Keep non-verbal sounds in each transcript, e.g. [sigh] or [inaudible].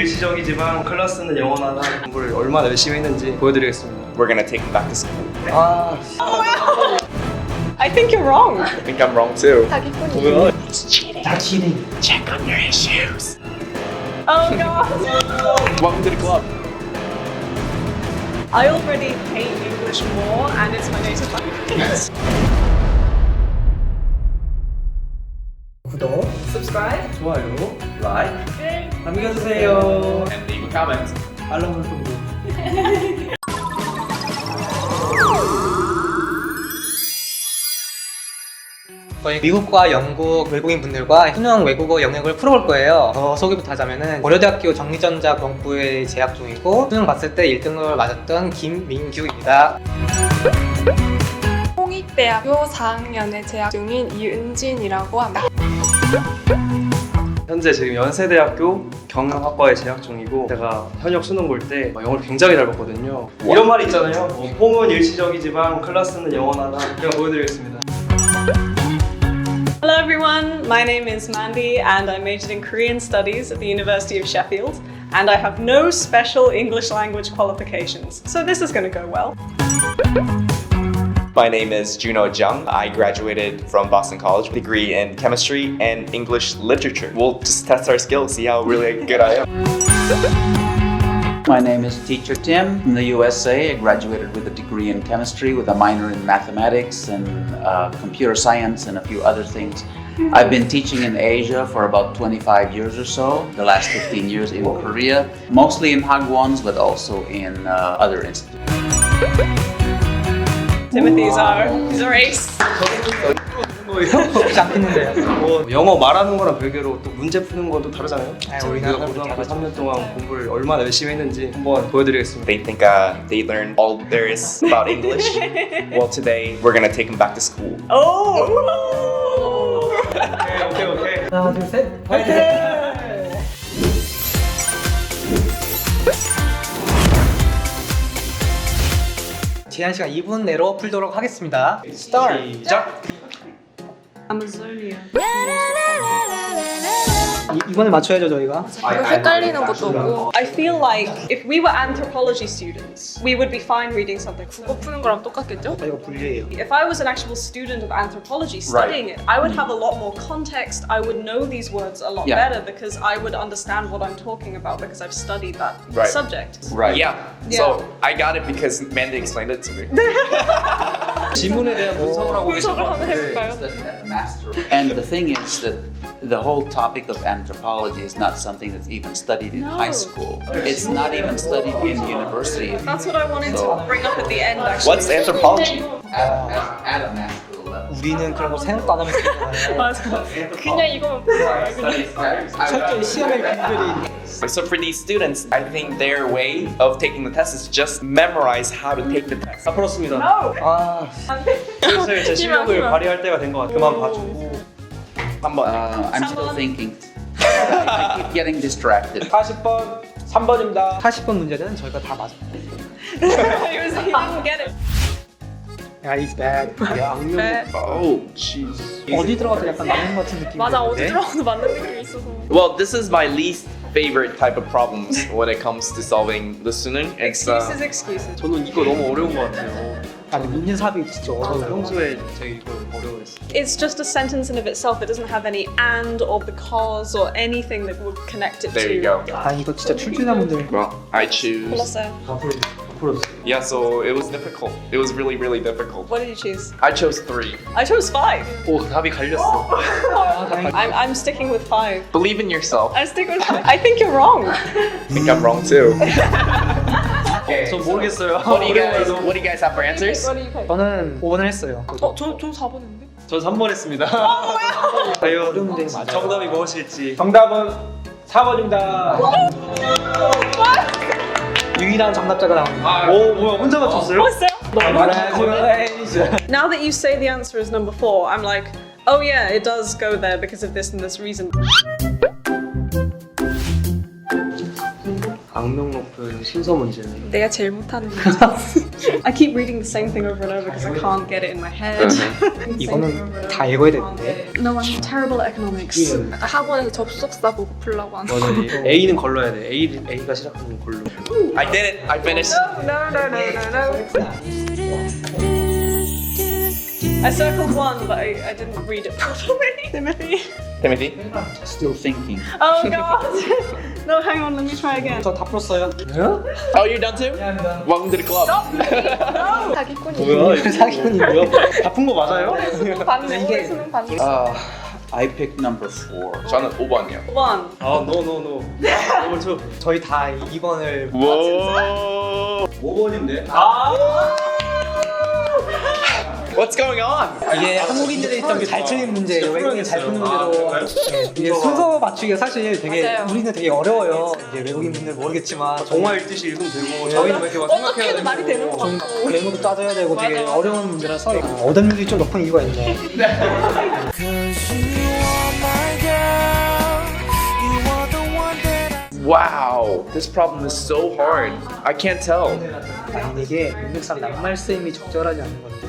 일시적이지만 클래스는 영원하다. 공부를 얼마나 열심히 했는지 보여드리겠습니다. We're gonna take him back to school. 아, I think you're wrong. I think I'm wrong too. 뭐야? Check on your issues. Oh god. Welcome to the club. I already hate English more and it's my native language. 구독, Subscribe. 좋아요, 라이크 남겨주세요. And leave a comment. 알람 설정도. [laughs] 저희 미국과 영국 외국인 분들과 수능 외국어 영역을 풀어볼 거예요. 어, 소개부터 하자면은 고려대학교 정리전자 공부에 재학 중이고 수능 봤을 때 1등을 맞았던 김민규입니다. 홍익대학교 4학년에 재학 중인 이은진이라고 합니다. 현재 지금 연세대학교 경영학과에 재학 중이고 제가 현역 수능 볼 때 영어를 굉장히 잘 봤거든요. 이런 말이 있잖아요. 뭐, 폼은 일시적이지만 클래스는 영원하다. 그냥 보여드리겠습니다. Hello everyone, my name is Mandy and I majored in Korean Studies at the University of Sheffield and I have no special English language qualifications, so this is going to go well. My name is Juno Jung. I graduated from Boston College, degree in chemistry and English literature. We'll just test our skills, see how really good I am. My name is Teacher Tim from the USA. I graduated with a degree in chemistry with a minor in mathematics and uh, computer science and a few other things. I've been teaching in Asia for about 25 years or so, the last 15 years in Korea, mostly in Hagwons, but also in uh, other institutes. Timothy's our, he's our ace. 혹시 안 듣는데요? 뭐 영어 말하는 거랑 별개로 또 문제 푸는 것도 다르잖아요. 아, 우리나라 우리가 고등학교 그렇게 3년 동안 공부를 얼마나 열심히 했는지 한번 보여드리겠습니다. They think uh, they learned all there is about English. well, today we're gonna take them back to school. Oh! 오케이, 오케이, 오케이. 하나, 둘, 셋. 파이팅! 제한 시간 2분 내로 풀도록 하겠습니다. 스타트! 시작. Amazonia. 이- 이번에 맞춰야죠 저희가. 이거 헷갈리는 것도 없고 I feel like if we were anthropology students, we would be fine reading something. 국어 푸는 거랑 똑같겠죠? 이거 분리해요. If I was an actual student of anthropology studying it, I would have a lot more context. I would know these words a lot Yeah. better because I would understand what I'm talking about because I've studied that Right. subject. Right. Yeah. So I got it because Mandy explained it to me. [laughs] 지문에 대한 분석을 하고 계신 것 한번 같은데 해볼까요? And the thing is that the whole topic of anthropology is not something that's even studied in high school. It's not even studied in university. That's what I wanted to bring up at the end actually. What's anthropology? At, at, at a master level. 우리는 그런 거 생각도 안 하면서 했잖아요. 맞아. 그냥 이거만 보세요. 철저히 시험에 분들이 So for these students, I think their way of taking the test is just memorize how to take the test. 다 풀었습니다. 아 슬슬 제 실력을 희망. 발휘할 때가 된 것 같아요. 그만 봐주고. 한번. Uh, I'm still thinking. I keep getting distracted. 40번 3번입니다. 40번 문제는 저희가 다 맞아요. get it. 야, it's bad. 네. Oh, jeez. 어디 들어가도 약간 맞는 것 같은 느낌이 맞아 어디 드는데? 들어가도 맞는 느낌이 있어서 Well, this is my least favorite type of problems when it comes to solving the suning. It's uh, Excuses, excuses. 저는 이거 너무 어려운 것 같아요. 아니 민사비 진짜 어려워요. 평소에 제가 이거 어려워했어요. It's just a sentence in of itself. It doesn't have any and or because or anything that would connect it there to. you go. 아 이거 진짜 출제자 분들 Well, I choose. 불렀 어요. 다 풀- 다 풀었어요. Yeah, so it was difficult. It was really, really difficult. What did you choose? I chose three. I chose five. 오, 답이 갈렸어. I'm, I'm sticking with five. Believe in yourself. I stick with five. I think you're wrong. [laughs] I think I'm wrong too. [laughs] okay. 저 모르겠어요. What do you guys? 어려워요. What do you guys have for answers? What do you pick? 저는 5번을 했어요. 어? 저, 저 4번인데? 전 3번 했습니다. 과연 어려운 문제는 맞아요. 정답이 무엇일지. 정답은 4번입니다. 유일한 정답자가 나옵니다. 오, 뭐야, 혼자 맞췄어요? What's that? Congratulations. Now that you say the answer is number four, I'm like, oh yeah, it does go there because of this and this reason. 악명 높은 순서 문제는 내가 제일 못하는 문제. I keep reading the same thing over and over because I can't get it in my head. Uh-huh. 이거는 다 읽어야 되는데. No, I'm terrible at economics. 학원에서 접속사 보고 풀라고 하는 맞아 A는 걸러야 돼 A, A가 시작하는 걸로 I did it. I finished. No, no, no, no, no. I circled one, but I, I didn't read it properly. Timothy. Timothy. Still thinking. Oh god. No, hang on. Let me try again. 저 다 풀었어요. Oh, you're done too? Welcome to the club. 사기꾼이 뭐야 이거 사기꾼이 뭐야 아픈 거 맞아요? 받는 이게- 수능 받는 Uh, I picked number four. 저는 5번이요. One. 아 노노노 너무 저 저희 다 2번을 Whoa. 5번인데 What's going on? 이게 한국인들이 좀잘 틀린 문제예요. 외국인 잘 푸는 문제로. 네, 이게 순서 맞추기가 사실 되게 맞아요. 우리는 되게 어려워요. 이제 외국인 분들 모르겠지만 동화 읽듯이 읽으면 되고 저희는 왜 이렇게 막 생각해야 어떻게든 말이 되는 것좀 같고. 외모도 따져야 되고 되게 맞아. 어려운 문제라서 어담률이 좀 높은 이유가 있네. [laughs] Wow. This problem is so hard. I can't tell. 이게 능력상 낱말 쓰임이 적절하지 않은 건데.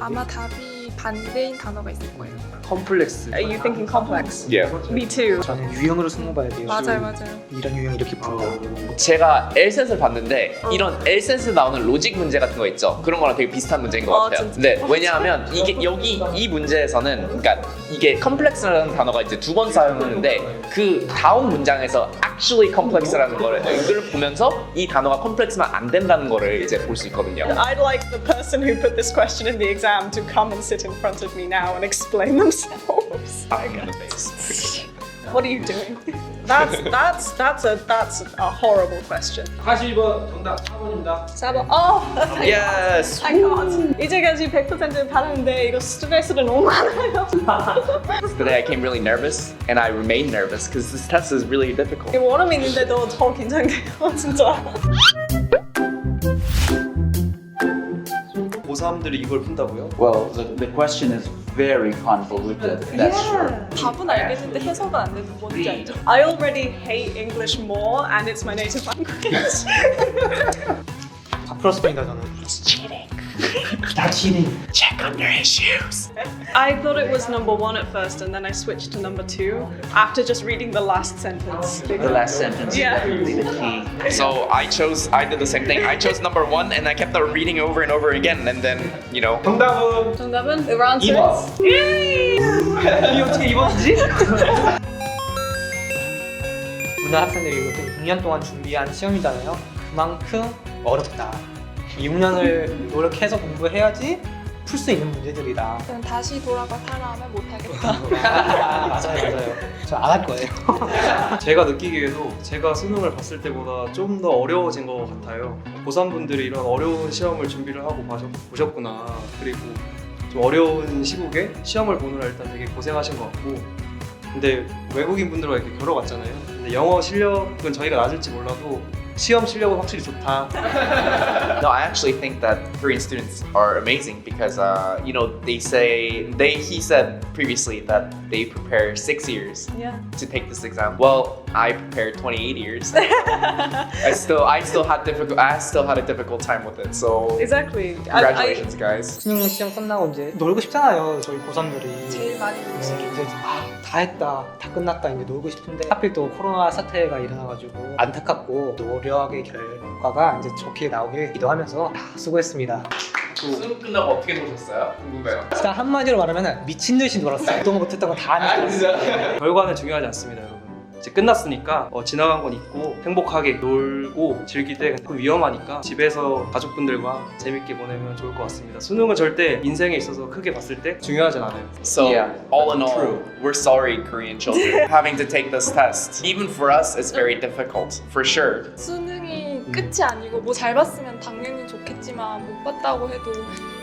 아마 답이 반대인 단어가 있을 거예요. 컴플렉스 Are you thinking complex? Yeah. Me too. 저는 유형으로 승부봐야 돼요. 맞아요, 맞아요. 이런 유형 이렇게 풀고. 제가 엘센스를 봤는데 이런 엘센스 나오는 로직 문제 같은 거 있죠. 그런 거랑 되게 비슷한 문제인 것 어, 같아요. 진짜? 네, 왜냐하면 이게 여기 이 문제에서는 그러니까 이게 컴플렉스라는 단어가 이제 두 번 사용하는데 그 다음 문장에서 actually complex라는 거를 이걸 보면서 이 단어가 컴플렉스만 안 된다는 거를 이제 볼 수 있거든요. I'd like the person who put this question in the exam to come and sit in front of me now and explain themselves. [laughs] I got a face. What are you doing? That's that's that's a that's a horrible question. 42번 정답 4번입니다 사번. Oh, Yes. I can't. 이제까지 100% 받았는데 이거 스트레스를 너무 많아요. [laughs] Today I came really nervous and I remain nervous because this test is really difficult. 이거 원어민 있는데도 더 긴장돼요, 진짜. 고3들이 이걸 푼다고요? Well, the, the question is very convoluted. That's sure. 답은 알겠는데 해석은 안 되는 뭔지 알죠? I already hate English more, and it's my native language. [laughs] 다 풀었습니다 저는. 다 치팅. Check on your issues. I thought it was number one at first, and then I switched to number two after just reading the last sentence. The last sentence is Yeah. definitely the key. So I chose, I did the same thing. I chose number one and I kept on reading over and over again. And then, you know, 정답은 정답은 the answer 이번. is Yay! 이 어떻게 2번이지? 문화 학생들이 이거 6년 동안 준비한 시험이잖아요. 그만큼 어렵다. 6년을 노력해서 공부해야지 풀 수 있는 문제들이다. 그냥 다시 돌아가 살아하면 못하겠다. 아, [laughs] 맞아요, 맞아요. 저 안 할 거예요. [laughs] 제가 느끼기에도 제가 수능을 봤을 때보다 좀 더 어려워진 것 같아요. 고3분들이 이런 어려운 시험을 준비를 하고 봐셨- 보셨구나. 그리고 좀 어려운 시국에 시험을 보느라 일단 되게 고생하신 것 같고 근데 외국인 분들과 이렇게 걸어갔잖아요. 근데 영어 실력은 저희가 낮을지 몰라도 시험 실력은 확실히 좋다. no, I actually think that Korean students are amazing because, uh, you know, they say, they, he said previously that they prepare six years Yeah. to take this exam. Well, I prepared 28 years. [laughs] I still, I still had difficult, I still had a difficult time with it. So, Exactly. I, I, congratulations, guys. 수능 시험 끝나고 이제 놀고 싶잖아요, 저희 고3들이. 제일 많이 네, 놀시겠죠. 이제 아, 다 했다, 다 끝났다, 이제 놀고 싶은데 하필 또 코로나 사태가 일어나가지고 안타깝고 노력의 결과가 이제 좋게 나오길 기도하면서 아, 수고했습니다. 수능 끝나고 어떻게 노셨어요? 궁금해요. 진짜 한마디로 말하면 미친 듯이 놀았어요. 그동안 못했던 거 다 하니까. 결과는 중요하지 않습니다, 여러분. 이제 끝났으니까 어, 지나간 건 있고 행복하게 놀고 즐길 때 근데 위험하니까 집에서 가족분들과 재밌게 보내면 좋을 것 같습니다. 수능은 절대 인생에 있어서 크게 봤을 때 중요하진 않아요. So, Yeah, all in all, true. we're sorry, Korean children, having to take this test. Even for us, it's very difficult, for sure. 수능이 끝이 아니고 뭐 잘 봤으면 당연히 좋겠지만 못 봤다고 해도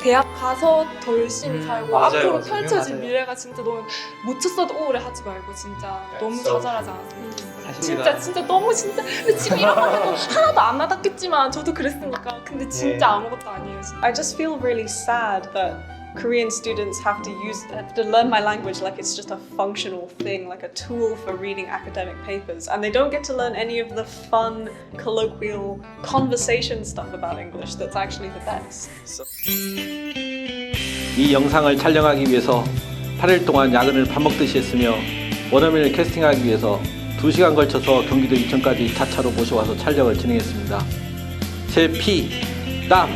대학 가서 더 열심히 음, 살고 맞아요, 앞으로 맞아요. 펼쳐질 맞아요. 미래가 진짜 너무 못 쳤어도 우울해 하지 말고 진짜 너무 so 자잘하지 않았으면 사실입니다. 진짜 진짜 너무 진짜 근데 지금 이런 거 해도 하나도 안 와닿겠지만 저도 그랬으니까 근데 진짜 예. 아무것도 아니에요 진짜 I just feel really sad that Korean students have to use have to learn my language like it's just a functional thing, like a tool for reading academic papers, and they don't get to learn any of the fun, colloquial, conversation stuff about English that's actually the best. 이 영상을 촬영하기 위해서 8일 동안 야근을 밥 먹듯이 했으며 원어민을 캐스팅하기 위해서 2시간 걸쳐서 경기도 이천까지 자차로 모셔와서 촬영을 진행했습니다. 제 피, 땀,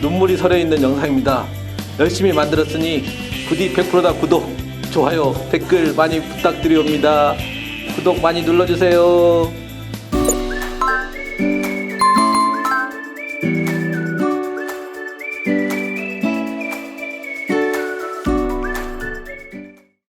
눈물이 서려 있는 영상입니다. 열심히 만들었으니 부디 100%다 구독, 좋아요, 댓글 많이 부탁드리옵니다. 구독 많이 눌러주세요.